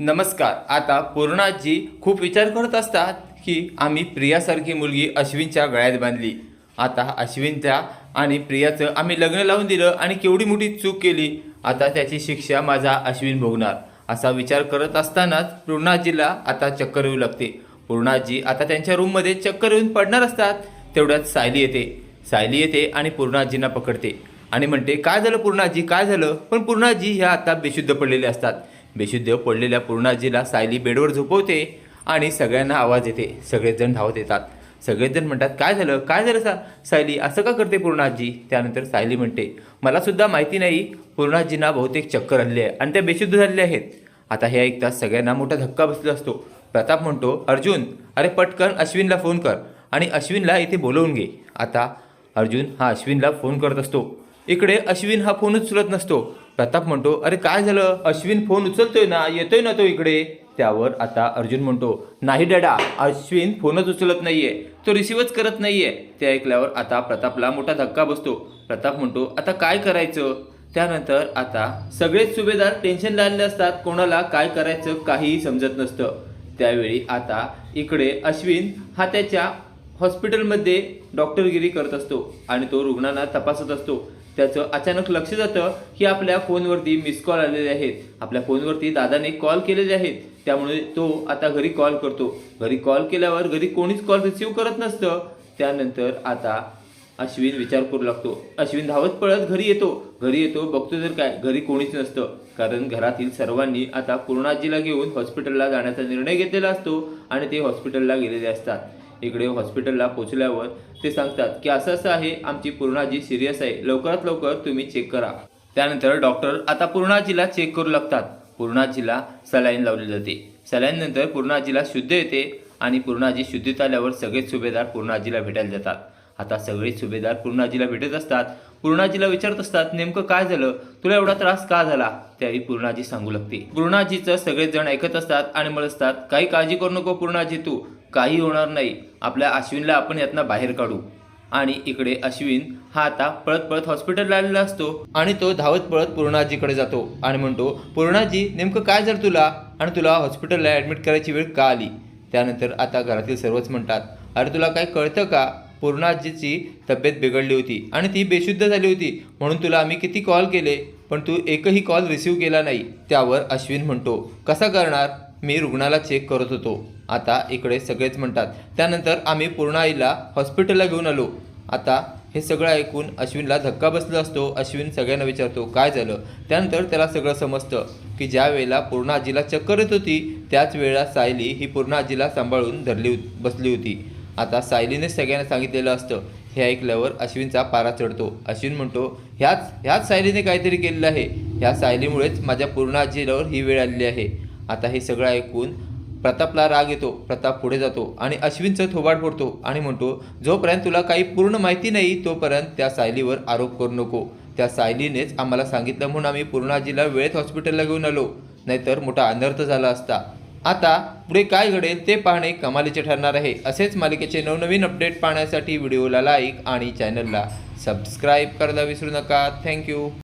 नमस्कार. आता पूर्णाजी खूप विचार करत असतात की आम्ही प्रियासारखी मुलगी अश्विनच्या गळ्यात बांधली. आता अश्विनच्या आणि प्रियाचं आम्ही लग्न लावून दिलं आणि केवढी मोठी चूक केली. आता त्याची शिक्षा माझा अश्विन भोगणार. असा विचार करत असतानाच पूर्णाजीला आता चक्कर येऊ लागते. पूर्णाजी आता त्यांच्या रूममध्ये चक्कर येऊन पडणार असतात. तेवढ्यात सायली येते. सायली येते आणि पूर्णाजींना पकडते. आणि म्हणते काय झालं पूर्णाजी? काय झालं? पण पूर्णाजी ह्या आता बेशुद्ध पडलेले असतात. बेशुद्ध पडलेल्या पूर्णाजीला सायली बेडवर झोपवते आणि सगळ्यांना आवाज येते सगळेजण धावत येतात. सगळेजण म्हणतात काय झालं? काय झालं सा? सायली असं का करते पूर्णाजी? त्यानंतर सायली म्हणते मलासुद्धा माहिती नाही. पूर्णाजींना बहुतेक चक्कर आलेली आहे आणि त्या बेशुद्ध झालेल्या आहेत. आता हे ऐकताच सगळ्यांना मोठा धक्का बसला असतो. प्रताप म्हणतो अर्जुन अरे पटकन अश्विनला फोन कर आणि अश्विनला इथे बोलवून घे. आता अर्जुन हा अश्विनला फोन करत असतो. इकडे अश्विन हा फोन उचलत नसतो. प्रताप म्हणतो अरे काय झालं? अश्विन फोन उचलतोय ना? येतोय ना तो इकडे? त्यावर आता अर्जुन म्हणतो नाही डॅडा अश्विन फोनच उचलत नाहीये. तो रिसिव्हच करत नाहीये. ते ऐकल्यावर आता प्रतापला मोठा धक्का बसतो. प्रताप म्हणतो आता काय करायचं? त्यानंतर आता सगळेच सुभेदार टेन्शन लागले असतात. कोणाला काय करायचं काहीही समजत नसतं. त्यावेळी आता इकडे अश्विन हा त्याच्या हॉस्पिटलमध्ये डॉक्टरगिरी करत असतो आणि तो रुग्णांना तपासत असतो. त्याचं अचानक लक्ष जातं की आपल्या फोनवरती मिस कॉल आलेले आहेत. आपल्या फोनवरती दादाने कॉल केलेले आहेत. त्यामुळे तो आता घरी कॉल करतो. घरी कॉल केल्यावर घरी कोणीच कॉल रिसीव्ह करत नसतं. त्यानंतर आता अश्विन विचार करू लागतो. अश्विन धावत पळत घरी येतो. घरी येतो बघतो तर काय. घरी कोणीच नसतं. कारण घरातील सर्वांनी आता पूर्णाजीला घेऊन हॉस्पिटलला जाण्याचा निर्णय घेतलेला असतो आणि ते हॉस्पिटलला गेलेले असतात. इकडे हॉस्पिटलला पोचल्यावर ते सांगतात की असं असं आहे आमची पूर्णाजी सिरियस आहे. लवकरात लवकर तुम्ही चेक करा. त्यानंतर डॉक्टर आता पूर्णाजीला चेक करू लागतात. पूर्णाजीला सलाईन लावली जाते. सलाईन नंतर पूर्णाजीला शुद्ध येते आणि पूर्णाजी शुद्धीत आल्यावर सगळेच सुभेदार पूर्णाजीला भेटायला जातात. आता सगळे सुभेदार पूर्णाजीला भेटत असतात. पूर्णाजीला विचारत असतात नेमकं काय झालं? तुला एवढा त्रास का झाला? त्यावेळी पूर्णाजी सांगू लागते. पूर्णाजीचं सगळेच जण ऐकत असतात आणि म्हणत असतात काही काळजी करू नको पूर्णाजी तू. काही होणार नाही. आपल्या अश्विनला आपण यातनं बाहेर काढू. आणि इकडे अश्विन हा आता पळत पळत हॉस्पिटलला आलेला असतो. आणि तो धावत पळत पूर्णाजीकडे जातो. आणि म्हणतो पूर्णाजी नेमकं काय जर तुला? आणि तुला हॉस्पिटलला ॲडमिट करायची वेळ का आली? त्यानंतर आता घरातील सर्वच म्हणतात अरे तुला काय कळतं का? पूर्णाजीची तब्येत बिघडली होती आणि ती बेशुद्ध झाली होती. म्हणून तुला आम्ही किती कॉल केले पण तू एकही कॉल रिसीव केला नाही. त्यावर अश्विन म्हणतो कसा करणार? मी रुग्णाला चेक करत होतो. आता इकडे सगळेच म्हणतात त्यानंतर आम्ही पूर्णाईला हॉस्पिटलला घेऊन आलो. आता हे सगळं ऐकून अश्विनला धक्का बसला असतो. अश्विन सगळ्यांना विचारतो काय झालं? त्यानंतर त्याला सगळं समजतं की ज्या वेळेला पूर्ण आजीला चक्कर येत होती त्याच वेळेला सायली ही पूर्ण आजीला सांभाळून धरली बसली होती. आता सायलीने सगळ्यांना सांगितलेलं असतं. हे ऐकल्यावर अश्विनचा पारा चढतो. अश्विन म्हणतो ह्याच ह्याच सायलीने काहीतरी केलेलं आहे. ह्या सायलीमुळेच माझ्या पूर्ण आजीवर ही वेळ आलेली आहे. आता हे सगळं ऐकून प्रतापला राग येतो. प्रताप पुढे जातो आणि अश्विनचं थोबाड फोडतो आणि म्हणतो जोपर्यंत तुला काही पूर्ण माहिती नाही तोपर्यंत त्या सायलीवर आरोप करू नको. त्या सायलीनेच आम्हाला सांगितलं म्हणून आम्ही पूर्णाजीला वेळेत हॉस्पिटलला घेऊन आलो. नाहीतर मोठा अनर्थ झाला असता. आता पुढे काय घडेल ते पाहणे कमालीचे ठरणार आहे. असेच मालिकेचे नवनवीन अपडेट पाहण्यासाठी व्हिडिओला लाईक आणि चॅनलला सबस्क्राईब करायला विसरू नका. थँक्यू